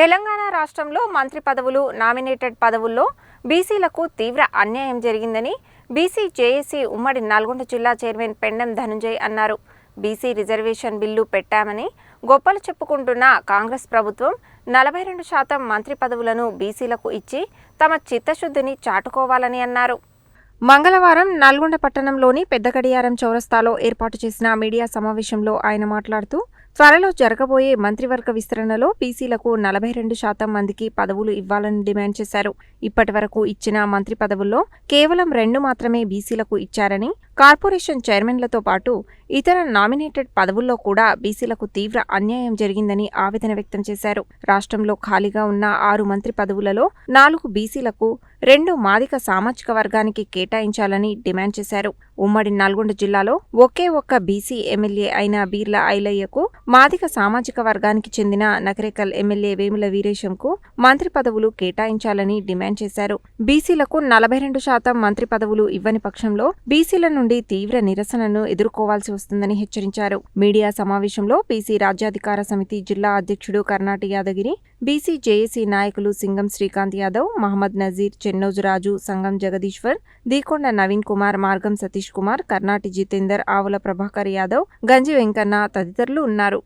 తెలంగాణ రాష్ట్రంలో మంత్రి పదవులు నామినేటెడ్ పదవుల్లో బీసీలకు తీవ్ర అన్యాయం జరిగిందని బీసీ జేఏసీ ఉమ్మడి నల్గొండ జిల్లా చైర్మన్ పెండెం ధనుంజయ్ అన్నారు. బీసీ రిజర్వేషన్ బిల్లు పెట్టామని గొప్పలు చెప్పుకుంటున్న కాంగ్రెస్ ప్రభుత్వం నలభై రెండు శాతం మంత్రి పదవులను బీసీలకు ఇచ్చి తమ చిత్తశుద్ధిని చాటుకోవాలని అన్నారు. మంగళవారం నల్గొండ పట్టణంలోని పెద్ద గడియారం చౌరస్తాలో ఏర్పాటు చేసిన మీడియా సమావేశంలో ఆయన మాట్లాడుతూ త్వరలో జరగబోయే మంత్రివర్గ విస్తరణలో బీసీలకు నలభై రెండు శాతం మందికి పదవులు ఇవ్వాలని డిమాండ్ చేశారు. ఇప్పటి వరకు ఇచ్చిన మంత్రి పదవుల్లో కేవలం రెండు మాత్రమే బీసీలకు ఇచ్చారని కార్పొరేషన్ చైర్మన్లతో పాటు ఇతర నామినేటెడ్ పదవుల్లో కూడా బీసీలకు తీవ్ర అన్యాయం జరిగిందని ఆవేదన వ్యక్తం చేశారు. రాష్ట్రంలో ఖాళీగా ఉన్న ఆరు మంత్రి పదవులలో నాలుగు బీసీలకు రెండు మాదిక సామాజిక వర్గానికి కేటాయించాలని డిమాండ్ చేశారు. ఉమ్మడి నల్గొండ జిల్లాలో ఒకే ఒక్క బీసీ ఎమ్మెల్యే అయిన బీర్ల ఐలయ్యకు మాదిక సామాజిక వర్గానికి చెందిన నకరేకల్ ఎమ్మెల్యే వేముల వీరేశంకు మంత్రి పదవులు కేటాయించాలని డిమాండ్ చేశారు. బీసీలకు నలభై రెండు శాతం మంత్రి పదవులు ఇవ్వని పక్షంలో బీసీల నుండి తీవ్ర నిరసనను ఎదుర్కోవాల్సి వస్తుందని హెచ్చరించారు. మీడియా సమావేశంలో బీసీ రాజ్యాధికార సమితి జిల్లా అధ్యక్షుడు కర్ణాటి యాదగిరి బీసీ జేఏసీ నాయకులు సింగం శ్రీకాంత్ యాదవ్ మహమ్మద్ నజీర్ చెన్నోజు రాజు సంగం జగదీశ్వర్ దీకొండ నవీన్ కుమార్ మార్గం సతీష్ కుమార్ కర్ణాటి జితేందర్ ఆవుల ప్రభాకర్ యాదవ్ గంజి వెంకన్న తదితరులు ఉన్నారు.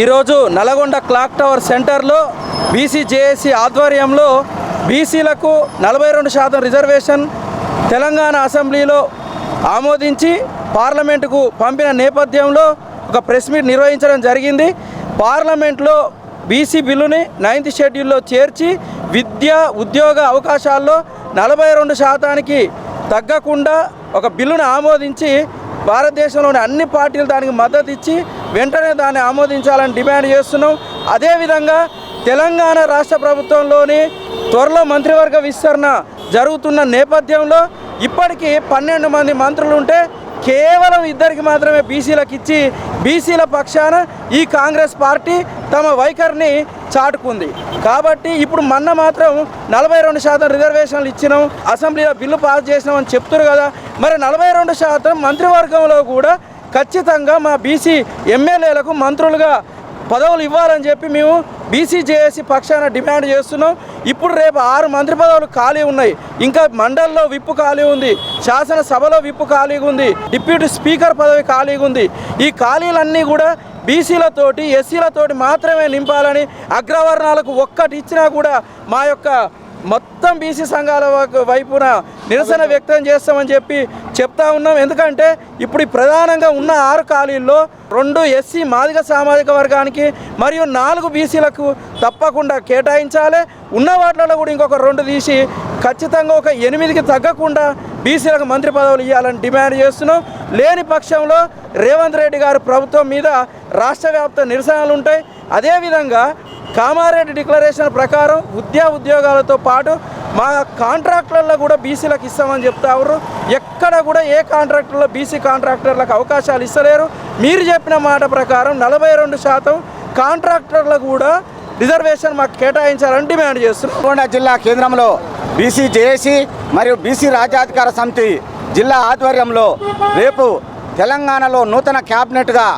ఈరోజు నల్గొండ క్లాక్ టవర్ సెంటర్లో బీసీ జేఏసీ ఆధ్వర్యంలో బీసీలకు నలభై రెండు శాతం రిజర్వేషన్ తెలంగాణ అసెంబ్లీలో ఆమోదించి పార్లమెంటుకు పంపిన నేపథ్యంలో ఒక ప్రెస్ మీట్ నిర్వహించడం జరిగింది. పార్లమెంట్లో బీసీ బిల్లుని నైన్త్ షెడ్యూల్లో చేర్చి విద్య ఉద్యోగ అవకాశాల్లో నలభై రెండు శాతానికి తగ్గకుండా ఒక బిల్లును ఆమోదించి భారతదేశంలోని అన్ని పార్టీలు దానికి మద్దతు ఇచ్చి వెంటనే దాన్ని ఆమోదించాలని డిమాండ్ చేస్తున్నాం. అదేవిధంగా తెలంగాణ రాష్ట్ర ప్రభుత్వంలోని త్వరలో మంత్రివర్గ విస్తరణ జరుగుతున్న నేపథ్యంలో ఇప్పటికీ పన్నెండు మంది మంత్రులు ఉంటే కేవలం ఇద్దరికి మాత్రమే బీసీలకు ఇచ్చి బీసీల పక్షాన ఈ కాంగ్రెస్ పార్టీ తమ వైఖరిని చాటుకుంది. కాబట్టి ఇప్పుడు మొన్న మాత్రం నలభై రెండు శాతం రిజర్వేషన్లు ఇచ్చినాం అసెంబ్లీలో బిల్లు పాస్ చేసినాం అని చెప్తున్నారు కదా మరి నలభై రెండు శాతం మంత్రివర్గంలో కూడా ఖచ్చితంగా మా బీసీ ఎమ్మెల్యేలకు మంత్రులుగా పదవులు ఇవ్వాలని చెప్పి మేము బీసీజేఏసీ పక్షాన డిమాండ్ చేస్తున్నాం. ఇప్పుడు రేపు ఆరు మంత్రి పదవులు ఖాళీ ఉన్నాయి. ఇంకా మండల్లో విప్పు ఖాళీ ఉంది. శాసనసభలో విప్పు ఖాళీగా ఉంది. డిప్యూటీ స్పీకర్ పదవి ఖాళీగా ఉంది. ఈ ఖాళీలన్నీ కూడా బీసీలతోటి ఎస్సీలతోటి మాత్రమే నింపాలని అగ్రవర్ణాలకు ఒక్కటి ఇచ్చినా కూడా మా యొక్క మొత్తం బీసీ సంఘాల వైపున నిరసన వ్యక్తం చేస్తామని చెప్పి చెప్తా ఉన్నాం. ఎందుకంటే ఇప్పుడు ప్రధానంగా ఉన్న ఆరు ఖాళీల్లో రెండు ఎస్సీ మాదిగ సామాజిక వర్గానికి మరియు నాలుగు బీసీలకు తప్పకుండా కేటాయించాలి. ఉన్న వాటిలో కూడా ఇంకొక రెండు తీసి ఖచ్చితంగా ఒక ఎనిమిదికి తగ్గకుండా బీసీలకు మంత్రి పదవులు ఇవ్వాలని డిమాండ్ చేస్తున్నాం. లేని పక్షంలో రేవంత్ రెడ్డి గారి ప్రభుత్వం మీద రాష్ట్ర వ్యాప్త నిరసనలు ఉంటాయి. అదేవిధంగా కామారెడ్డి డిక్లరేషన్ ప్రకారం విద్యా ఉద్యోగాలతో పాటు మా కాంట్రాక్టర్లలో కూడా బీసీలకు ఇస్తామని చెప్తారు ఎక్కడ కూడా ఏ కాంట్రాక్టర్లో బీసీ కాంట్రాక్టర్లకు అవకాశాలు ఇస్తలేరు. మీరు చెప్పిన మాట ప్రకారం నలభై రెండు శాతం కాంట్రాక్టర్లకు కూడా రిజర్వేషన్ మాకు కేటాయించాలని డిమాండ్ చేస్తున్నాం జిల్లా కేంద్రంలో బీసీ జేఏసీ మరియు బీసీ రాజ్యాధికార సమితి జిల్లా ఆధ్వర్యంలో రేపు తెలంగాణలో నూతన క్యాబినెట్గా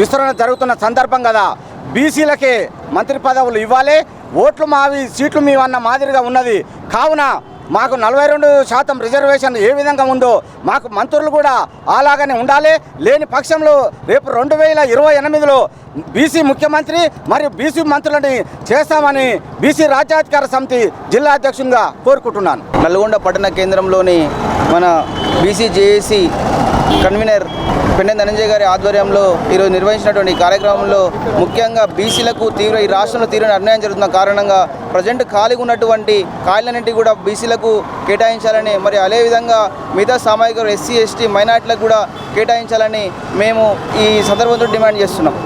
విస్తరణ జరుగుతున్న సందర్భం కదా. బీసీలకే మంత్రి పదవులు ఇవ్వాలి. ఓట్లు మావి సీట్లు మీవన్న అన్న మాదిరిగా ఉన్నది. కావున మాకు నలభై రెండు శాతం రిజర్వేషన్ ఏ విధంగా ఉందో మాకు మంత్రులు కూడా అలాగనే ఉండాలి. లేని పక్షంలో రేపు రెండు వేల ఇరవై ఎనిమిదిలో బీసీ ముఖ్యమంత్రి మరియు బీసీ మంత్రులని చేస్తామని బీసీ రాజ్యాధికార సమితి జిల్లా అధ్యక్షునిగా కోరుకుంటున్నాను. నల్గొండ పట్టణ కేంద్రంలోని మన బీసీజేఏసీ కన్వీనర్ పెండెం ధనంజయ్ గారి ఆధ్వర్యంలో ఈరోజు నిర్వహించినటువంటి కార్యక్రమంలో ముఖ్యంగా బీసీలకు తీవ్ర ఈ రాష్ట్రంలో తీవ్ర అన్యాయం జరుగుతున్న కారణంగా ప్రజెంట్ ఖాళీగా ఉన్నటువంటి ఖాళీలన్నింటినీ కూడా బీసీలకు కేటాయించాలని మరి అదేవిధంగా మిగతా సామాజిక ఎస్సీ ఎస్టీ మైనార్టీలకు కూడా కేటాయించాలని మేము ఈ సందర్భంతో డిమాండ్ చేస్తున్నాం.